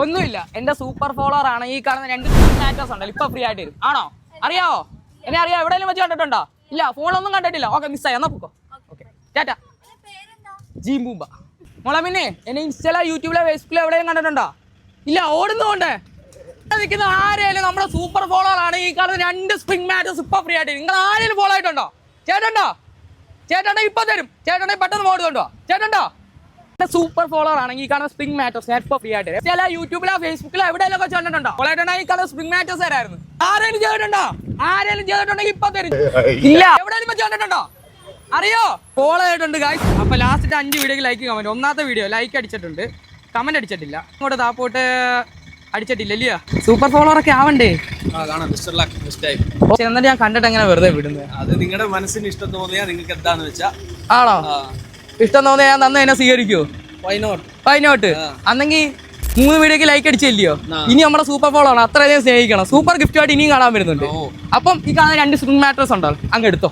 ഒന്നുമില്ല. എന്റെ super follower ആണ്. ഈ കാണുന്ന രണ്ട് മാറ്റേഴ്സ് ഉണ്ടല്ലോ. ഇപ്പൊ ഫ്രീ ആയിട്ട് വരും. ആണോ? അറിയാവോ? എന്നെ അറിയാം എവിടെയെങ്കിലും വെച്ച് കണ്ടിട്ടുണ്ടോ? ഇല്ല ഫോണൊന്നും കണ്ടിട്ടില്ല. ഓക്കെ മിസ്സായി എന്നാ പോക്കോ? ടാറ്റ. ജീംബൂമ്പ മോളെ പിന്നെ എന്നെ ഇൻസ്റ്റയിലോ യൂട്യൂബിലോ ഫേസ്ബുക്കിലോ എവിടെയും കണ്ടിട്ടുണ്ടോ? ഇല്ല ഓടുന്നോണ്ട് നിൽക്കുന്ന ആരെയും നമ്മുടെ സൂപ്പർ ഫോളോവർ ആണ്. ഈ കാണുന്ന രണ്ട് സ്പ്രിംഗ് മാറ്റേഴ്സ് ഇപ്പൊ ഫ്രീ ആയിട്ട് നിങ്ങൾ ആരെങ്കിലും ഫോളോ ആയിട്ടുണ്ടോ ചേട്ടണ്ടോ ചേട്ടണ്ടോ ഇപ്പൊ തരും. ചേട്ടണ്ടോ പെട്ടെന്ന് ഓടുന്നുണ്ടോ ചേട്ടണ്ടോ സൂപ്പർ ഫോളോവർ ആണെങ്കിൽ ഈ കാണുന്ന സ്പ്രിംഗ് മാറ്റേഴ്സ് ഞാൻ ഇപ്പൊ ഫ്രീ ആയിട്ട് തരാം. ചില യൂട്യൂബിലോ ഫേസ്ബുക്കിലോ എവിടെയെങ്കിലും ഒക്കെ കണ്ടിട്ടുണ്ടോ? ഈ കാണുന്ന സ്പ്രിംഗ് മാറ്റേഴ്സ് ആരായിരുന്നു? ആരെങ്കിലും ചെയ്തിട്ടുണ്ടോ? ആരെങ്കിലും ചെയ്തിട്ടുണ്ടെങ്കിൽ ഇപ്പൊ തരും. ഇല്ല. എവിടെയെങ്കിലും ചെയ്തിട്ടുണ്ടോ? അറിയോ? ഫോളോ ആയിട്ടുണ്ട് ഗായ്സ് അപ്പൊ ലാസ്റ്റ് അഞ്ച് വീഡിയോക്ക് ലൈക്ക് കമന്റ് ഒന്നാമത്തെ വീഡിയോ ലൈക്ക് അടിച്ചിട്ടുണ്ട്. കമന്റ് അടിച്ചിട്ടില്ല. ഇങ്ങോട്ട് താപ്പോട്ട് അടിച്ചിട്ടില്ല ഇല്ലയോ? സൂപ്പർ ഫോളോവർ ഒക്കെ ആവണ്ടേ? എന്നിട്ട് ഞാൻ കണ്ടിട്ട് എങ്ങനെ വെറുതെ വിടുന്നത്? അത് നിങ്ങളുടെ മനസ്സിന് ഇഷ്ടം തോന്നിയാ നിങ്ങൾക്ക് എന്താന്ന് വെച്ചാ ആണോ? ഇഷ്ടം തോന്നിയാ ഞാൻ നന്ന് എന്നെ സ്വീകരിക്കുവോ വൈ നോട്ട് പതിനോട്ട് അന്നെങ്കിൽ മൂന്ന് വീഡിയോക്ക് ലൈക്ക് അടിച്ചില്ലയോ. ഇനി നമ്മുടെ സൂപ്പർ ഫോളോ ആണ്. അത്രയധികം സ്നേഹിക്കണം. സൂപ്പർ ഗിഫ്റ്റ് ആയിട്ട് ഇനിയും കാണാൻ വരുന്നുണ്ട്. അപ്പം ഈ കാണുന്ന രണ്ട് സ്പ്രിംഗ് മാറ്റേഴ്സ് ഉണ്ടോ? അങ്ങ് എടുത്തോ.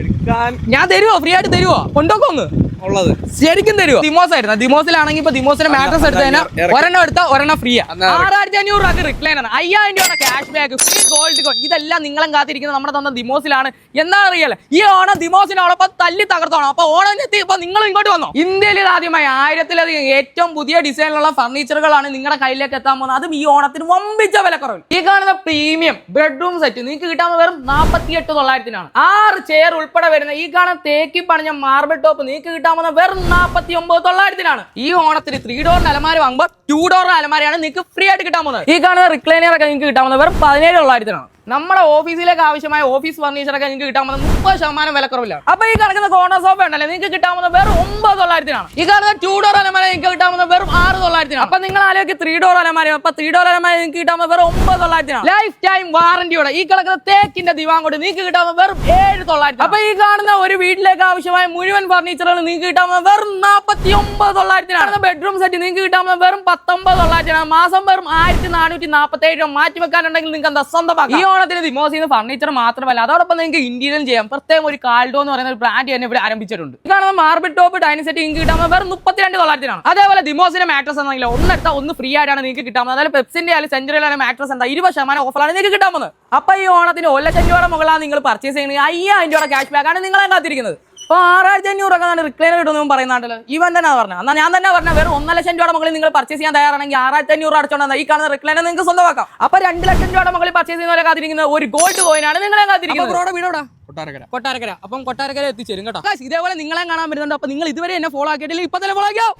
എടുക്കാൻ ഞാൻ തരുവോ? ഫ്രീ ആയിട്ട് തരുവോ? കൊണ്ടോക്കോന്ന് ഉള്ളത്. ശരിക്കും തരുമോ ദിമോസ് ആയിരുന്നു. ദിമോസിലാണെങ്കിൽ ഇപ്പൊ ദിമോസിന്റെ മാട്രസ് എടുത്ത് കഴിഞ്ഞാൽ. ഒരെണ്ണം എടുത്താൽ ഒരെണ്ണം ഫ്രീ ആറായിരത്തി അഞ്ഞൂറ് അത് റിക്ലൈൻ ആണ്. അയ്യായിരം രൂപ cash back free gold coin ഇതെല്ലാം നിങ്ങളും കാത്തിരിക്കുന്നത് നമ്മുടെ തന്ന ദിമോസിലാണ് എന്താ അറിയാലോ? ഈ ഓണം ദിമോസിനോടൊപ്പം തല്ലി തകർത്തോണം. അപ്പൊ ഓണം എത്തി. ഇപ്പൊ നിങ്ങൾ ഇങ്ങോട്ട് വന്നോ? ഇന്ത്യയിൽ ആദ്യമായി ആയിരത്തിലധികം ഏറ്റവും പുതിയ ഡിസൈനിലുള്ള ഫർണിച്ചറുകളാണ് നിങ്ങളുടെ കയ്യിലേക്ക് എത്താൻ പോകുന്നത്. അതും ഈ ഓണത്തിന് വമ്പിച്ച വിലക്കുറവിൽ. ഈ കാണുന്ന പ്രീമിയം ബെഡ്റൂം സെറ്റ് നിങ്ങൾക്ക് കിട്ടാൻ വെറും നാൽപ്പത്തി എട്ട് തൊള്ളായിരത്തിനാണ്. ആറ് ചെയർ ഉൾപ്പെടെ വരുന്ന ഈ കാണുന്ന തേക്കി പണിഞ്ഞ മാർബിൾ ടോപ്പ് നിങ്ങൾക്ക് കിട്ടാൻ പോകുന്ന വെറും നാൽപ്പത്തി ഒമ്പത് തൊള്ളായിരത്തിനാണ്. ഈ ഓണത്തിന് ത്രീ ഡോറിന്റെ അലമാര വാങ്ങുമ്പോൾ ടു ഡോറിന്റെ അലമാരയാണ് നിങ്ങൾക്ക് ഫ്രീ ആയിട്ട് കിട്ടാൻ പോകുന്നത്. ഈ കാണുന്ന റിക്ലൈനർ ഒക്കെ നിങ്ങൾക്ക് കിട്ടാൻ വെറും പതിനേഴ് തൊള്ളായിരത്തിനാണ്. നമ്മുടെ ഓഫീസിലേക്ക് ആവശ്യമായ ഓഫീസ് ഫർണിച്ചറൊക്കെ നിങ്ങൾക്ക് കിട്ടാൻ പോകുന്നത് മുപ്പത് ശതമാനം വിലക്കുറവിലാണ്. അപ്പൊ ഈ കിടക്കുന്ന കോർണർ സോഫ ഉണ്ടല്ലേ? നിങ്ങൾക്ക് കിട്ടാൻ പോകുന്ന വെറും ഒമ്പത് തൊള്ളായിരത്തിനാണ്. ഈ കാണുന്ന ടു ഡോർ അലമാര നിങ്ങൾക്ക് കിട്ടാൻ പോകുന്ന വെറും ആറ് തൊള്ളായിരത്തിനാണ്. അപ്പൊ നിങ്ങൾ ആലോചിക്ക് ത്രീ ഡോർ അലമാര അപ്പൊ ത്രീ ഡോർ അലമാര നിങ്ങൾക്ക് കിട്ടാൻ പോകുന്ന വെറും ഒമ്പത് തൊള്ളായിരത്തിനാണ്. ലൈഫ് ടൈം വാറന്റിയോടെ ഈ കിടക്കുന്ന തേക്കിന്റെ ദിവാൻ കൊണ്ട് നിങ്ങൾക്ക് കിട്ടാൻ പോകുന്ന വെറും ഏഴ് തൊള്ളായിരത്തി അപ്പൊ ഈ കാണുന്ന ഒരു വീട്ടിലേക്ക് ആവശ്യമായ മുഴുവൻ ഫർണിച്ചറുകൾ നിങ്ങൾക്ക് കിട്ടാൻ പോകുന്ന വെറും നാൽപ്പത്തി ഒമ്പത് തൊള്ളായിരത്തിനാണ് ബെഡ്റൂം സെറ്റ് നിങ്ങൾക്ക് കിട്ടാൻ പോകുന്ന വെറും പത്തൊമ്പത് തൊള്ളായിരത്തിനാണ്. മാസം വെറും ആയിരത്തി നാനൂറ്റി നാൽപ്പത്തി ഏഴ് മാറ്റി വെക്കാനുണ്ടെങ്കിൽ നിങ്ങൾക്ക് എന്താ സ്വന്തമാക്കാം? ഈ ഓണത്തിന് ചെയ്യുന്ന ഫർണിച്ചർ മാത്രമല്ല അതോടൊപ്പം നിങ്ങൾക്ക് ഇന്റീരിയർ ചെയ്യാം. പ്രത്യേകം ഒരു കാൾഡോ എന്ന് പറയുന്ന ഒരു ബ്രാൻഡ് തന്നെ ഇവിടെ ആരംഭിച്ചിട്ടുണ്ട്. ഇതാണ് മാർബിൾ ടോപ്പ് ഡൈനിങ് സെറ്റ് നിങ്ങൾക്ക് കിട്ടാൻ വേറെ മുപ്പത്തിരണ്ട് തൊള്ളായിരത്തിനാണ് അതേപോലെ ദിമോസിന്റെ മാട്രസ് ആണെങ്കിൽ ഒന്നെടുത്താൽ ഒന്ന് ഫ്രീ ആയിട്ടാണ് നിങ്ങൾക്ക് കിട്ടാൻ അതായത് പെപ്സിന്റെ ആയാലും സെഞ്ചുറിയിലാണ് മാട്രസ് എന്താ? ഇരുപത് ശതമാനം ഓഫറാണ് നിങ്ങൾക്ക് കിട്ടാൻ പോകുന്നത്. അപ്പൊ ഈ ഓണത്തിന് ഒരു ലക്ഷം മുകളാണ് നിങ്ങൾ പർച്ചേസ് ചെയ്യുന്നത്. അയ്യായിരം രൂപയുടെ ക്യാഷ് ബാക്ക് ആണ് നിങ്ങളെ കാത്തിരിക്കുന്നത്. അപ്പൊ ആറായിരത്തി അഞ്ഞൂറൊക്കെ നല്ല റിക്ലൈനർ കിട്ടുമെന്ന് പറയുന്നുണ്ടല്ലോ ഇവൻ തന്നെ പറഞ്ഞത് എന്നാൽ ഞാൻ തന്നെ പറഞ്ഞ. വേറെ ഒന്നര ലക്ഷം രൂപയുടെ മുകളിൽ നിങ്ങൾ പർച്ചേസ് ചെയ്യാൻ തയ്യാറാണെങ്കിൽ ആറായിരത്തി അഞ്ഞൂറ് അടച്ചോണ്ടാ ഈ കാണുന്ന റിക്ലൈനർ നിങ്ങൾക്ക് സ്വന്തമാക്കാം. അപ്പൊ രണ്ട് ലക്ഷം രൂപയുടെ മുകളിൽ പർച്ചേസ് ചെയ്യുന്നവരെ കാത്തിരിക്കുന്ന ഒരു ഗോൾഡ് കോയിൻ ആണ് നിങ്ങളെ കാത്തിരിക്കുന്നത്. ബ്രോയുടെ വീടോടാ കൊട്ടാരക്കര. കൊട്ടാരക്കര. അപ്പം കൊട്ടാരക്കര എത്തിച്ചേരും കേട്ടോ. ഇതേപോലെ നിങ്ങളെ കാണാൻ വരുന്നുണ്ട്. അപ്പൊ നിങ്ങൾ ഇതുവരെ എന്നെ ഫോളോ ആക്കിയിട്ടില്ല. ഇപ്പൊ തന്നെ ഫോളോ ആക്കിയോ?